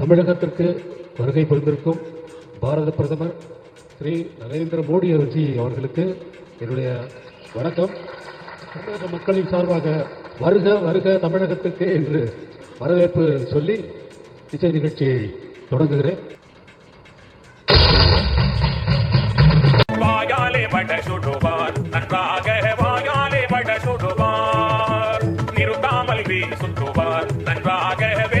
தமிழகத்திற்கு வருகை புரிந்திருக்கும் பாரத பிரதமர் ஸ்ரீ நரேந்திர மோடி அவர்ஜி அவர்களுக்கு என்னுடைய வணக்கம். தமிழக மக்களின் சார்பாக வருக வருக தமிழகத்திற்கு என்று வரவேற்பு சொல்லி இசை நிகழ்ச்சியை தொடங்குகிறேன். வாயாலே வட சுடுவார் நன்றாக வாயாலே பட சுடுவார். நிறுத்தாமல் வீ சுற்றுவார் நன்றாகவே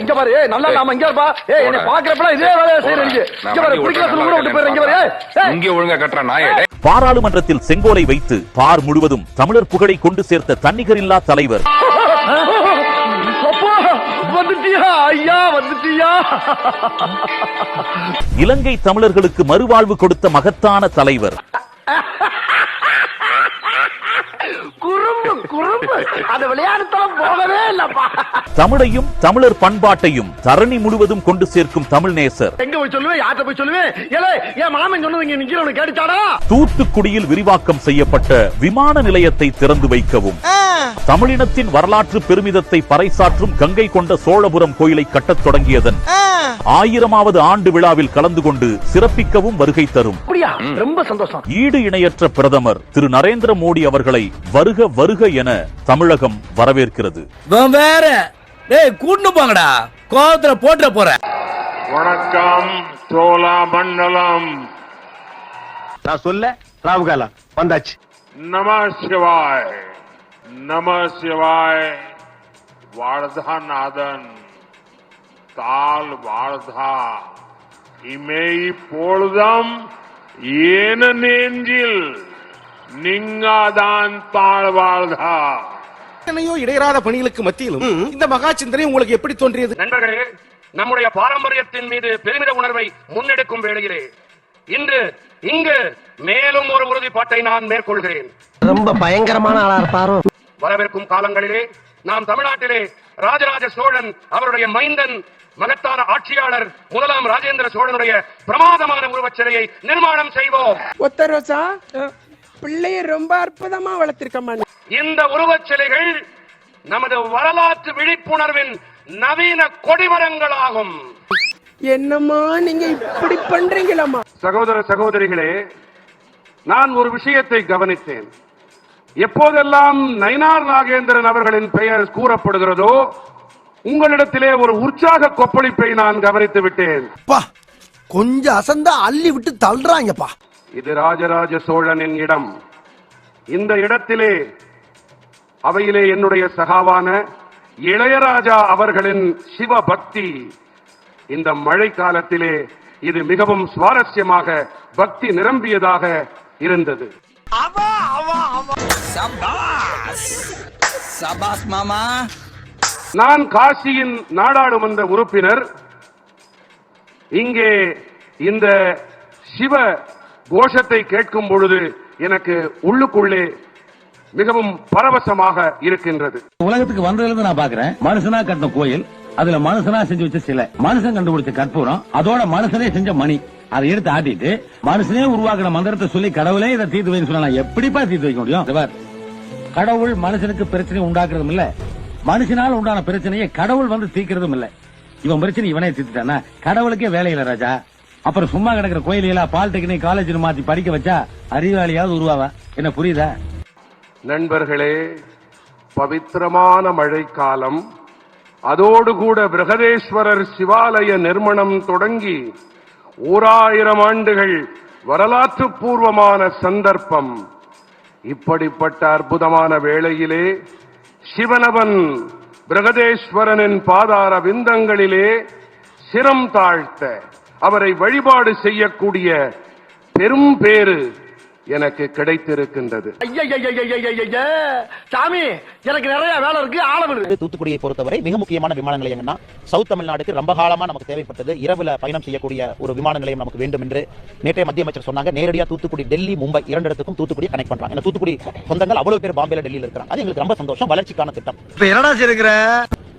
இங்க பாரு ஏய், நல்லா நாம இங்க இருப்பா ஏய் என்னை பாக்குறப்பலாம் இதே வேலையை செய்யறீங்க. இங்க பாரு குடிக்கிற சொல்லி கூட விட்டு போயிரு இங்க பாரு. ஏய், ஏய். இங்க ஒழுங்கா கட்டுற நாயே. டேய். பாராளுமன்றத்தில் செங்கோலை வைத்து பார் முழுவதும் தமிழர் புகழை கொண்டு சேர்த்த தன்னிகரில்லா தலைவர். இலங்கை தமிழர்களுக்கு மறுவாழ்வு கொடுத்த மகத்தான தலைவர். குறும்பு. அந்த விளையாட்டுத்தனம் போகவே இல்லப்பா. தமிழையும் தமிழர் பண்பாட்டையும் தரணி முழுவதும் கொண்டு சேர்க்கும் தமிழ் நேசர். எங்க போய் சொல்லுவேன் யார்கிட்ட போய் சொல்லுவேன் ஏலே என் மாமன் சொன்னது இங்க நிக்கிறவனு கேட்டுச்சாடா? தூத்துக்குடியில் விரிவாக்கம் செய்யப்பட்ட விமான நிலையத்தை திறந்து வைக்கவும். தமிழினத்தின் வரலாற்று பெருமிதத்தை பறைசாற்றும் கங்கை கொண்ட சோழபுரம் கோயிலை கட்டத் தொடங்கியதன் ஆயிரமாவது ஆண்டு விழாவில் கலந்து கொண்டு சிறப்பிக்கவும் வருகை தரும். ரொம்ப சந்தோஷம். ஈடு இணையற்ற பிரதமர் திரு நரேந்திர மோடி அவர்களை வருக வருக என தமிழகம் வரவேற்கிறது. வேற. டேய் கூட்டு போங்கடா. கோவத்துல போட்டுற போற. வணக்கம் சோழா மண்டலம். நான் சொல்ல ராவுகாலா வந்தாச்சு. நம சிவாய் நம சிவாய் வாழ்தா நாதன் தால் வாழ்தா இமை பொழுதம் ஏன நெஞ்சில். நீங்காதான் தாழ் வாழ்தா எத்தனையோ இடையறாத பணிகளுக்கு மத்தியிலும் இந்த மகா சிந்தனை உங்களுக்கு எப்படி தோன்றியது? நண்பர்களே நம்முடைய பாரம்பரியத்தின் மீது பெருமித உணர்வை முன்னெடுக்கும் வேளையிலே இன்று இங்கு மேலும் ஒரு உறுதிப்பாட்டை நான் மேற்கொள்கிறேன். ரொம்ப பயங்கரமான ஆளா இருப்பாரோ? வரவிருக்கும் காலங்களிலே நாம் தமிழ்நாட்டிலே ராஜராஜ சோழன் அவருடைய மைந்தன் மகத்தான ஆட்சியாளர் முதலாம் ராஜேந்திர சோழனுடைய பிரமாதமான உருவச் சிலையை நிர்மாணம் செய்வோம். ஒத்த ரோசா பிள்ளைய ரொம்ப அற்புதமா வளர்த்திருக்கம்மா. இந்த உருவச் சிலைகள் நமது வரலாற்று விழிப்புணர்வின் நவீன கொடிமரங்களாகும். என்னம்மா நீங்க இப்படி பண்றீங்களாம்மா? சகோதர சகோதரிகளே நான் ஒரு விஷயத்தை கவனித்தேன். எப்போதெல்லாம் நயினார் நாகேந்திரன் அவர்களின் பெயர் கூறப்படுகிறதோ உங்களிடத்திலே ஒரு உற்சாக கொப்பளிப்பை நான் கவனித்து விட்டேன். கொஞ்சம் அசந்தா அள்ளி விட்டு தள்ளுறாங்கப்பா. இது ராஜராஜ சோழனின் இடம். இந்த இடத்திலே அவையிலே என்னுடைய சகாவான இளையராஜா அவர்களின் சிவ பக்தி இந்த மழை காலத்திலே இது மிகவும் சுவாரஸ்யமாக பக்தி நிரம்பியதாக இருந்தது. நான் காசியின் நாடாளுமன்ற உறுப்பினர். இங்கே இந்த சிவ கோஷத்தை கேட்கும் பொழுது எனக்கு உள்ளுக்குள்ளே மிகவும் பரவசமாக இருக்கின்றது. உலகத்துக்கு வந்ததுல நான் பாக்குறேன் மனுஷனா கட்டின கோயில் அதுல மனுஷனா செஞ்சு வச்ச சிலை. மனுஷன் கண்டுபிடிச்ச கற்பூரம் அதோட மனுஷனே செஞ்ச மணி. அதை எடுத்து ஆட்டிட்டு மனுஷனே உருவாக்கின மந்திரத்தை சொல்லி கடவுளே இதை தீர்த்து வைன்னு சொன்னா எப்படிப்பா தீர்த்து வைக்க முடியும்? கடவுள் மனுஷனுக்கு பிரச்சனை உண்டாக்குறதும் இல்ல. மனுஷனால உண்டான பிரச்சனையை கடவுள் வந்து தீக்கிறதும் இல்ல. இவன் பிரச்சனை இவனே தீர்த்துட்டானா கடவுளுக்கே வேலை இல்ல ராஜா. அப்புறம் சும்மா கிடக்கிற கோயிலையெல்லாம் பாலிடெக்னிக் காலேஜ் மாத்தி படிக்க வச்சா அறிவாளியாவது உருவாவா? என்ன புரியுதா? நண்பர்களே பவித்திரமான மழைக்காலம். அதோடு கூட பிரகதேஸ்வரர் சிவாலய நிர்மணம் தொடங்கி ஓராயிரம் ஆண்டுகள் வரலாற்று பூர்வமான சந்தர்ப்பம். இப்படிப்பட்ட அற்புதமான வேளையிலே சிவனவன் பிரகதேஸ்வரனின் பாதார விந்தங்களிலே சிரம் தாழ்த்த அவரை வழிபாடு செய்யக்கூடிய பெரும் பேறு எனக்கு கிடைத்திருக்கின்றது. ஐயா சாமி எனக்கு நிறைய வேலை இருக்கு ஆள விடு. தூத்துக்குடியை பொறுத்தவரை மிக முக்கியமான விமான நிலையம் என்ன சவுத் தமிழ்நாடுக்கு ரொம்ப காலமா நமக்கு தேவைப்பட்டது. இரவுல பயணம் செய்யக்கூடிய ஒரு விமான நிலையம் நமக்கு வேண்டும் என்று நேற்றைய மத்திய அமைச்சர் சொன்னாங்க. நேரடியா தூத்துக்குடி டெல்லி மும்பை இரண்டு இடத்துக்கும் தூத்துக்குடி கனெக்ட் பண்றாங்க. தூத்துக்குடி சொந்தங்கள் அவ்வளவு பேர் பாம்பேல டெல்லியில் இருக்கிறாங்க. அது எங்களுக்கு ரொம்ப சந்தோஷம் வளர்ச்சிக்கான திட்டம். இப்ப என்னடா செய்யுங்கிற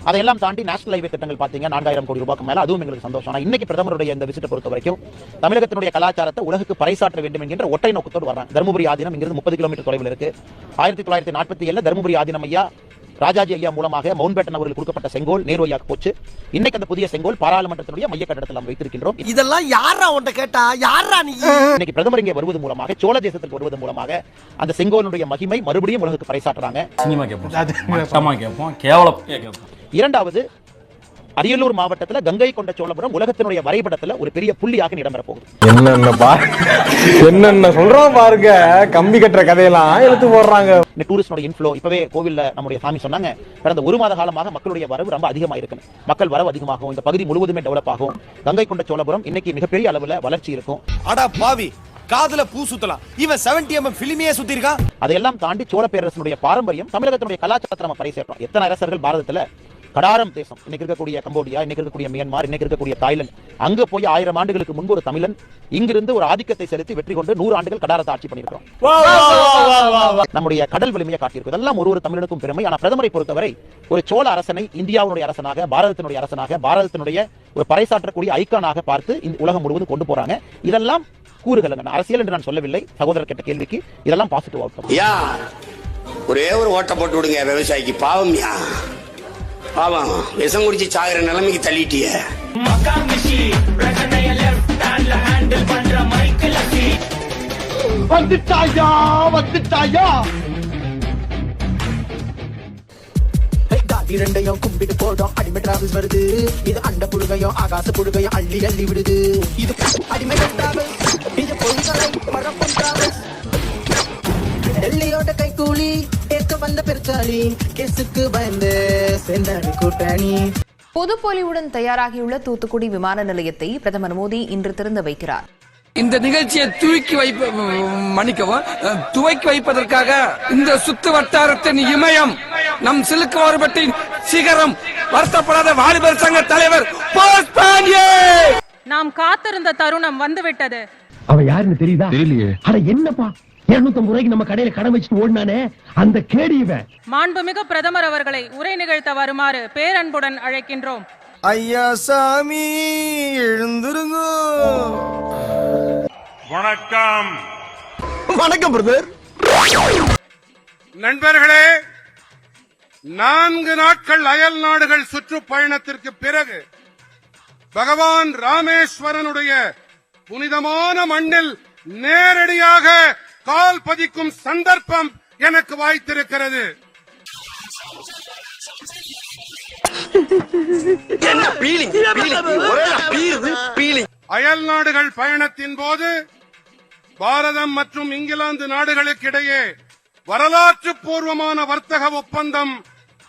அதையெல்லாம் தாண்டி நேஷனல் ஹைவே திட்டங்கள் பாத்தீங்க நான்காயிரம் கோடி ரூபாய்க்கு மேல. அதுவும் எங்களுக்கு சந்தோஷம். ஆனா இன்னைக்கு பிரதமருடைய இந்த விசிட்டை பொறுத்த வரைக்கும் தமிழகத்தினுடைய கலாச்சாரத்தை உலகுக்கு பறைசாற்ற வேண்டும் என்கின்ற ஒற்றை நோக்கத்தோடு வர்றாங்க. தருமபுரி ஆதீனம் இங்கிருந்து முப்பது கிலோமீட்டர் தொலைவில் இருக்கு. ஆயிரத்தி தொள்ளாயிரத்தி நாற்பத்தி ஏழுல தருமபுரி ஆதீனம் ஐயா ராஜாஜி ஐயா மூலமாக மவுண்ட் பேட்டன் அவர்களுக்கு கொடுக்கப்பட்ட செங்கோல் நேரு ஐயாக்கு போச்சு. இன்னைக்கு அந்த புதிய செங்கோல் பாராளுமன்றத்தினுடைய மைய கட்டடத்தில் நாம் வைத்திருக்கின்றோம். இதெல்லாம் யாரா உன்ட்ட கேட்டா? யாரா நீ? இன்னைக்கு பிரதமர் இங்கே வருவது மூலமாக சோழ தேசத்துக்கு வருவது மூலமாக அந்த செங்கோலுடைய மகிமை மறுபடியும் உலகுக்கு கேட்போம் மட்டமா கேட்போம் கேவலம் கேட்போம் இரண்டாவது அரியலூர் மாவட்டத்துல கங்கை கொண்ட சோழபுரம் உலகத்தினுடைய வரைபடத்துல ஒரு பெரிய புள்ளியாக இடம்பெற போகுது. என்னென்ன பா என்னென்ன சொல்றோம் பாருங்க. கம்பி கட்டுற கதையெல்லாம் எடுத்து போடுறாங்க. இந்த டூரிஸ்டோட இன்ஃப்ளோ இப்பவே கோவில்ல நம்முடைய சாமி சொன்னாங்க கடந்த ஒரு மாத காலமாக மக்களுடைய வரவு ரொம்ப அதிகமா இருக்கு மக்கள் வரவு அதிகமாகும் இந்த பகுதி முழுவதுமே டெவலப் ஆகும் கங்கை கொண்ட சோழபுரம் இன்னைக்கு மிகப்பெரிய அளவுல வளர்ச்சி இருக்கும். அடா பாவி காதுல பூ சுத்தலாம். இவன் 70 எம்எம் பிலிமையே சுத்தி இருக்கான் அதையெல்லாம் தாண்டி சோழ பேரரசனுடைய பாரம்பரியம் தமிழகத்தினுடைய கலாச்சாரத்தை நம்ம பறைசேற்றோம் எத்தனை அரசர்கள் பாரதத்துல கடாரம் தேசம். இன்னைக்கு இருக்கக்கூடிய கம்போடியா இன்னைக்கு இருக்கக்கூடிய மியான்மார் இன்னைக்கு இருக்கக்கூடிய தாய்லாந்து. அங்க போய் ஆயிரம் ஆண்டுகளுக்கு முன்பு ஒரு தமிழன் இங்கிருந்து ஒரு ஆதிக்கத்தை செலுத்தி வெற்றி கொண்டு நூறு ஆண்டுகள் கடாரத்தை ஆட்சி பண்ணியிருக்கிறோம். நம்முடைய கடல் வலிமையை காட்டியிருக்கும் இதெல்லாம் ஒரு ஒரு தமிழனுக்கும் பெருமை. ஆனா பிரதமரை பொறுத்தவரை ஒரு சோழ அரசனை இந்தியாவுடைய அரசனாக பாரதத்தினுடைய அரசனாக பாரதத்தினுடைய ஒரு பறைசாற்றக்கூடிய ஐக்கானாக பார்த்து இந்த உலகம் முழுவதும் கொண்டு போறாங்க. இதெல்லாம் கூறுகள் அரசியல் என்று நான் சொல்லவில்லை. சகோதரர் கேட்ட கேள்விக்கு இதெல்லாம் பாசிட்டிவ் அவுட்கம் யா ஒரே ஒரு ஓட்ட போட்டு விடுங்க விவசாயிக்கு. பாவம்யா பாவம். விஷம் குடிச்சு சாகுற நிலைமைக்கு தள்ளிட்டிய. வந்துட்டாயா வந்துட்டாயா? இரண்டையும் கும்பிட்டு போடும் அடிமை டிராவல்ஸ் வருது. இது அண்ட புழுகையும் ஆகாச புழுகையும் அள்ளி அள்ளி விடுது. இது அடிமை டிராவல்ஸ் இது பொய்களை மறப்பும் டிராவல்ஸ் டெல்லியோட ஏற்க வந்த பெருச்சாலி கேசுக்கு பயந்து சேர்ந்தாடு கூட்டணி. பொதுப்பொலிவுடன் தயாராகியுள்ள தூத்துக்குடி விமான நிலையத்தை பிரதமர் மோடி இன்று திறந்து வைக்கிறார். இந்த நிகழ்ச்சியை தூக்கி வைப்ப மன்னிக்கவும் துவக்கி வைப்பதற்காக இந்த சுத்து வட்டாரத்தின் இமயம் நம் சிலுக்கு மாறுபட்டின் சிகரம் வருத்தப்படாத வாலிபர் சங்க தலைவர் நாம் காத்திருந்த தருணம் வந்துவிட்டது. அவன் யாருன்னு தெரியுதா? தெரியலையே. அட என்னப்பா? இருநூத்தம்பது ரூபாய்க்கு நம்ம கடையில கடை வச்சுட்டு ஓடினானே அந்த கேடி இவன் மாண்புமிகு பிரதமர் அவர்களை உரை நிகழ்த்த வருமாறு பேரன்புடன் அழைக்கின்றோம். ஐயா சாமி எழுந்துருங்க. வணக்கம். வணக்கம் பிரதர். நண்பர்களே நான்கு நாட்கள் அயல் நாடுகள் சுற்றுப்பயணத்திற்கு பிறகு பகவான் ராமேஸ்வரனுடைய புனிதமான மண்ணில் நேரடியாக கால் பதிக்கும் சந்தர்ப்பம் எனக்கு வாய்த்திருக்கிறது. அயல் நாடுகள் பயணத்தின் போது பாரதம் மற்றும் இங்கிலாந்து நாடுகளுக்கு இடையே வரலாற்று பூர்வமான வர்த்தக ஒப்பந்தம்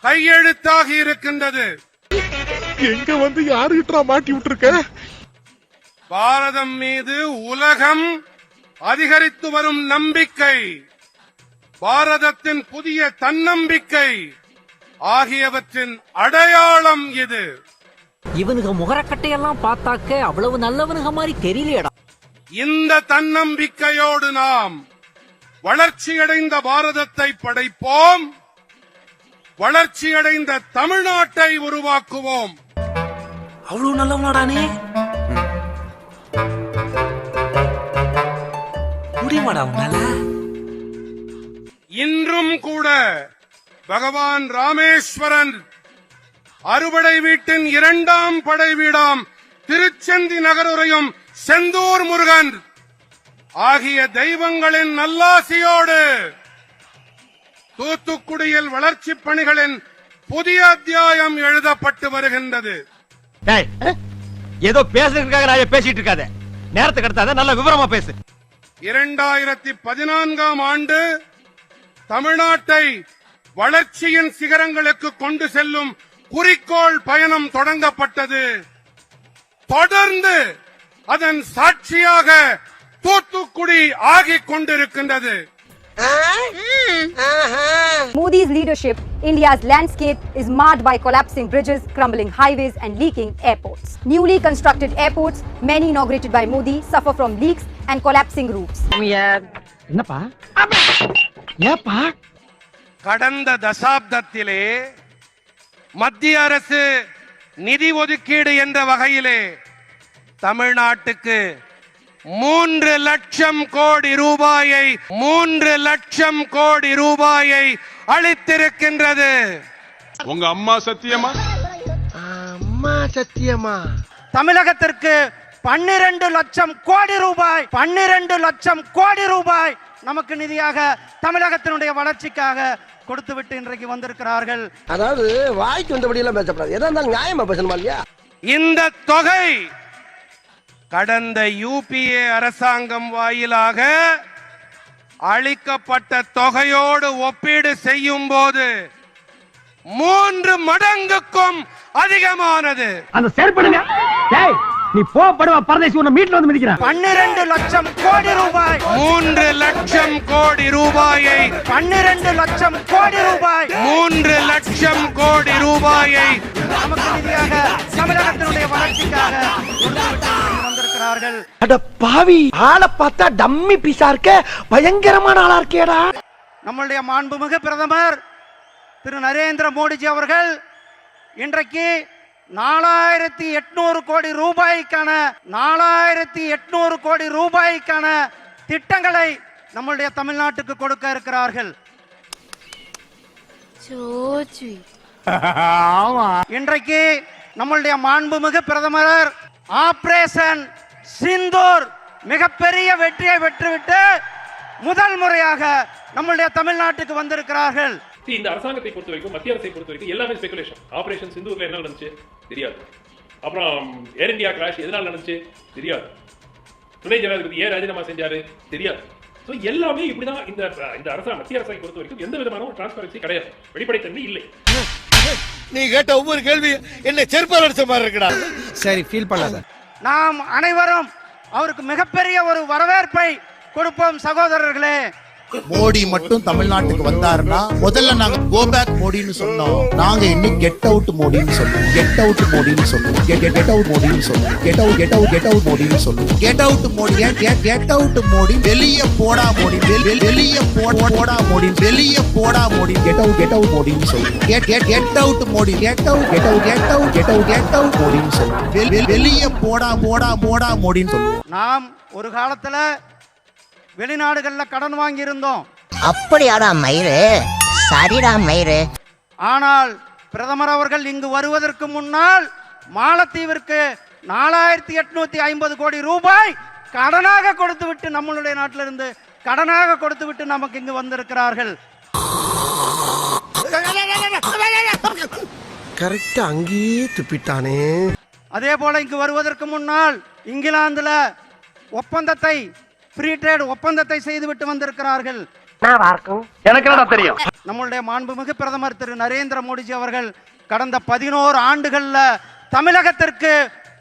கையெழுத்தாகி இருக்கின்றது. எங்க வந்து யாருகிட்ட மாட்டி விட்டுருக்க? பாரதம் மீது உலகம் அதிகரித்து வரும் நம்பிக்கை பாரதத்தின் புதிய தன்னம்பிக்கை ஆகியவற்றின் அடையாளம் இது. இவனுங்க முகரக்கட்டையெல்லாம் பார்த்தாக்க அவ்வளவு நல்லவனுங்க மாதிரி தெரியலையடா. இந்த தன்னம்பிக்கையோடு நாம் வளர்ச்சியடைந்த பாரதத்தை படைப்போம் வளர்ச்சியடைந்த தமிழ்நாட்டை உருவாக்குவோம். அவ்வளவு நல்லவனாடானே முடியுமாடா உன்னால? இன்றும் கூட பகவான் ராமேஸ்வரன் அறுபடை வீட்டின் இரண்டாம் படை வீடாம் திருச்செந்தி நகருரையும் செந்தூர் முருகன் ஆகிய தெய்வங்களின் நல்லாசியோடு தூத்துக்குடியில் வளர்ச்சிப் பணிகளின் புதிய அத்தியாயம் எழுதப்பட்டு வருகின்றது. ஏதோ பேசுறதுக்காக நான் பேசிட்டு இருக்காத. நேரத்துக்கு எடுத்தாத நல்ல விவரமா பேசு. இரண்டாயிரத்தி பதினான்காம் ஆண்டு தமிழ்நாட்டை வளர்ச்சியின் சிகரங்களுக்கு கொண்டு செல்லும் குறிக்கோள் பயணம் தொடங்கப்பட்டது தொடர்ந்து அதன் சாட்சியாக தூத்துக்குடி ஆகிக் கொண்டிருக்கின்றது Modi's leadership, India's landscape is marred by collapsing bridges, crumbling highways, and leaking airports. Newly constructed airports, many inaugurated by Modi, suffer from leaks and collapsing roofs. என்னப்பா? ஏப்பா? கடந்த தசாப்தத்திலே மத்திய அரசு நிதி ஒதுக்கீடு என்ற வகையிலே தமிழ்நாட்டுக்கு மூன்று லட்சம் கோடி ரூபாயை மூன்று லட்சம் கோடி ரூபாயை அளித்திருக்கின்றது. உங்க அம்மா சத்தியமா? அம்மா சத்தியமா? தமிழகத்திற்கு பன்னிரண்டு லட்சம் கோடி ரூபாய் பன்னிரண்டு லட்சம் கோடி ரூபாய் நமக்கு நிதியாக தமிழகத்தினுடைய வளர்ச்சிக்காக கொடுத்துவிட்டு இன்றைக்கு வந்திருக்கிறார்கள். அதாவது வாய்க்கு வந்தபடி எல்லாம் பேசப்படாது. எதா இருந்தாலும் நியாயமா பேசணுமா இல்லையா? இந்த தொகை கடந்த யூபிஏ அரசாங்கம் வாயிலாக அளிக்கப்பட்ட தொகையோடு ஒப்பீடு செய்யும் போது மூன்று மடங்குக்கும் அதிகமானது. அந்த செயற்படுங்க. நீ போ படுவா பரதேசி உன்னை மீட்ல வந்து மிதிக்கிறான். பன்னிரண்டு லட்சம் கோடி ரூபாய். மூன்று லட்சம் கோடி ரூபாயை பன்னிரண்டு லட்சம் கோடி ரூபாய். மூன்று லட்சம் கோடி ரூபாயை நமக்கு நிதியாக தமிழகத்தினுடைய வளர்ச்சிக்காக வந்திருக்கிறார்கள். அட பாவி ஆளை பார்த்தா டம்மி பீஸா இருக்க பயங்கரமான ஆளா இருக்கேடா. நம்முடைய மாண்புமிகு பிரதமர் திரு நரேந்திர மோடிஜி அவர்கள் இன்றைக்கு நாலாயிரத்தி எட்நூறு கோடி ரூபாய்க்கான நாலாயிரத்தி எட்நூறு கோடி ரூபாய்க்கான திட்டங்களை நம்முடைய தமிழ்நாட்டுக்கு கொடுக்க இருக்கிறார்கள். இன்றைக்கு நம்முடைய மாண்புமிகு பிரதமர் ஆபரேஷன் சிந்தூர் மிகப்பெரிய வெற்றியை பெற்றுவிட்டு முதல் முறையாக நம்முடைய தமிழ்நாட்டுக்கு வந்திருக்கிறார்கள். இந்த அரசாங்கத்தை பொறுத்த வரைக்கும் மத்திய அரசை பொறுத்த வரைக்கும் எல்லாமே ஸ்பெகுலேஷன் ஆபரேஷன் சிந்தூர்ல என்ன நடந்துச்சு? தெரியாது. அப்புறம் ஏர் இந்தியா கிராஷ் எதனால நடந்துச்சு? தெரியாது. துணை ஜனாதிபதி ஏன் ராஜினாமா செஞ்சாரு? தெரியாது. ஸோ எல்லாமே இப்படிதான் இந்த இந்த அரசாங்கம் மத்திய அரசாங்கம் பொறுத்த வரைக்கும் எந்த விதமான ஒரு டிரான்ஸ்பரன்சி கிடையாது. வெளிப்படைத்தன்மை இல்லை. நீ கேட்ட ஒவ்வொரு கேள்வி என்ன செருப்பால் அடிச்ச மாதிரி இருக்கடா. சரி ஃபீல் பண்ணாத. நாம் அனைவரும் அவருக்கு மிகப்பெரிய ஒரு வரவேற்பை கொடுப்போம் சகோதரர்களே. மோடி மட்டும் தமிழ்நாட்டுக்கு வந்தாருன்னா முதல்ல நாங்க கோ பேக் மோடின்னு சொன்னோம். நாங்க இன்னும் கெட் அவுட் மோடின்னு சொல்லுவோம் கெட் அவுட் மோடின்னு சொல்லுவோம் கெட் அவுட் மோடின்னு சொல்லுவோம் get out get out get out மோடின்னு சொல்லுவோம் get out Modi get out Modi வெளிய போடா மோடி வெளிய போடா மோடி வெளிய போடா Modi get out get out மோடின்னு சொல்லுவோம் get get get out Modi get out get out get out get out get out மோடின்னு சொல்லுவோம் வெளிய போடா போடா போடா மோடின்னு சொல்லுவோம் நாம் ஒரு காலத்துல வெளிநாடுகள்ல கடன் வாங்கி இருந்தோம் அப்படியாடா மயிறு? சரிடா மயிறு. ஆனால் பிரதமர் அவர்கள் இங்கு வருவதற்கு முன்னால் மாலத்தீவிற்கு நாலாயிரத்தி எட்நூத்தி ஐம்பது கோடி ரூபாய் கடனாக கொடுத்து விட்டு நம்மளுடைய நாட்டிலிருந்து கடனாக கொடுத்து விட்டு நமக்கு இங்கு வந்திருக்கிறார்கள். கரெக்டா அங்கேயே துப்பிட்டானே. அதே போல இங்கு வருவதற்கு முன்னால் இங்கிலாந்துல ஒப்பந்தத்தை ஃப்ரீ ட்ரேட் ஒப்பந்தத்தை செய்துவிட்டு வந்திருக்கிறார்கள். எனக்கு என்னடா தெரியும்? நம்மளுடைய மாண்புமிகு பிரதமர் திரு நரேந்திர மோடிஜி அவர்கள் கடந்த பதினோரு ஆண்டுகள்ல தமிழகத்திற்கு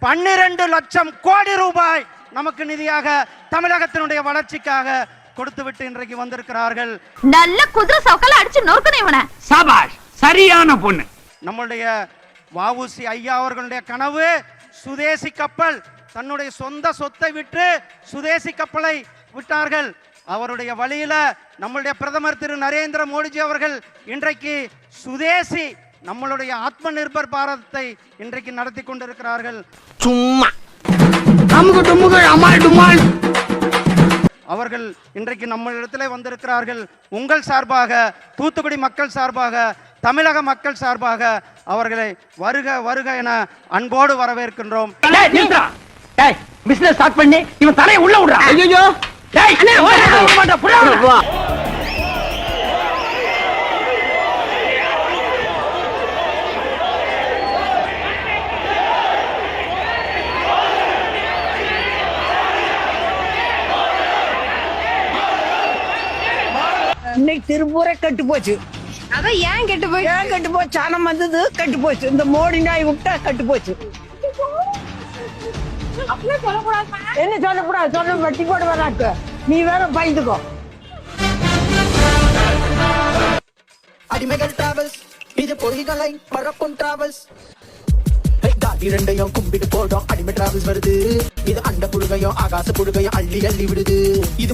பன்னிரண்டு லட்சம் கோடி ரூபாய் நமக்கு நிதியாக தமிழகத்தினுடைய வளர்ச்சிக்காக கொடுத்துவிட்டு இன்றைக்கு வந்திருக்கிறார்கள். நல்ல குதிரை சவுக்கல அடிச்சு நொறுக்கணும் இவனை. சபாஷ் சரியான பொண்ணு. நம்மளுடைய வஉசி ஐயா அவர்களுடைய கனவு சுதேசி கப்பல் தன்னுடைய சொந்த சொத்தை விட்டு சுதேசி கப்பலை விட்டார்கள். அவருடைய வழியில நம்மளுடைய பிரதமர் திரு நரேந்திர மோடிஜி அவர்கள் இன்றைக்கு சுதேசி நம்மளுடைய ஆத்ம நிர்பர் பாரதத்தை இன்றைக்கு நடத்தி கொண்டிருக்கிறார்கள். சும்மா. அவர்கள் இன்றைக்கு நம்ம இடத்திலே வந்திருக்கிறார்கள். உங்கள் சார்பாக தூத்துக்குடி மக்கள் சார்பாக தமிழக மக்கள் சார்பாக அவர்களை வருக வருக என அன்போடு வரவேற்கின்றோம். டேய் பிசினஸ் ஸ்டார்ட் பண்ணி இவன் தலைய உள்ள விடுறா. ஐயோ டேய் அண்ணே விட மாட்டா புடா இன்னைக்கு திருப்பூரே கட்டு போச்சு. அதான் ஏன் கெட்டு போய் ஏன் கட்டு போச்சு? சனம் வந்தது கட்டு போச்சு. இந்த மோடி நாய் விட்டா கட்டு போச்சு. என்ன சொல்லக்கூடாது? சொல்ல வட்டி போட வேணாக்கு நீ வேற பயந்துக்கோ. அடிமைகள் டிராவல்ஸ் இது பொறிகளை பரப்பும் டிராவல்ஸ் இரண்டையும் கும்பிட்டு போடும் அடிமை டிராவல்ஸ் வருது. இது அண்ட புழுகையும் ஆகாச புழுகையும் அள்ளி அள்ளி விடுது. இது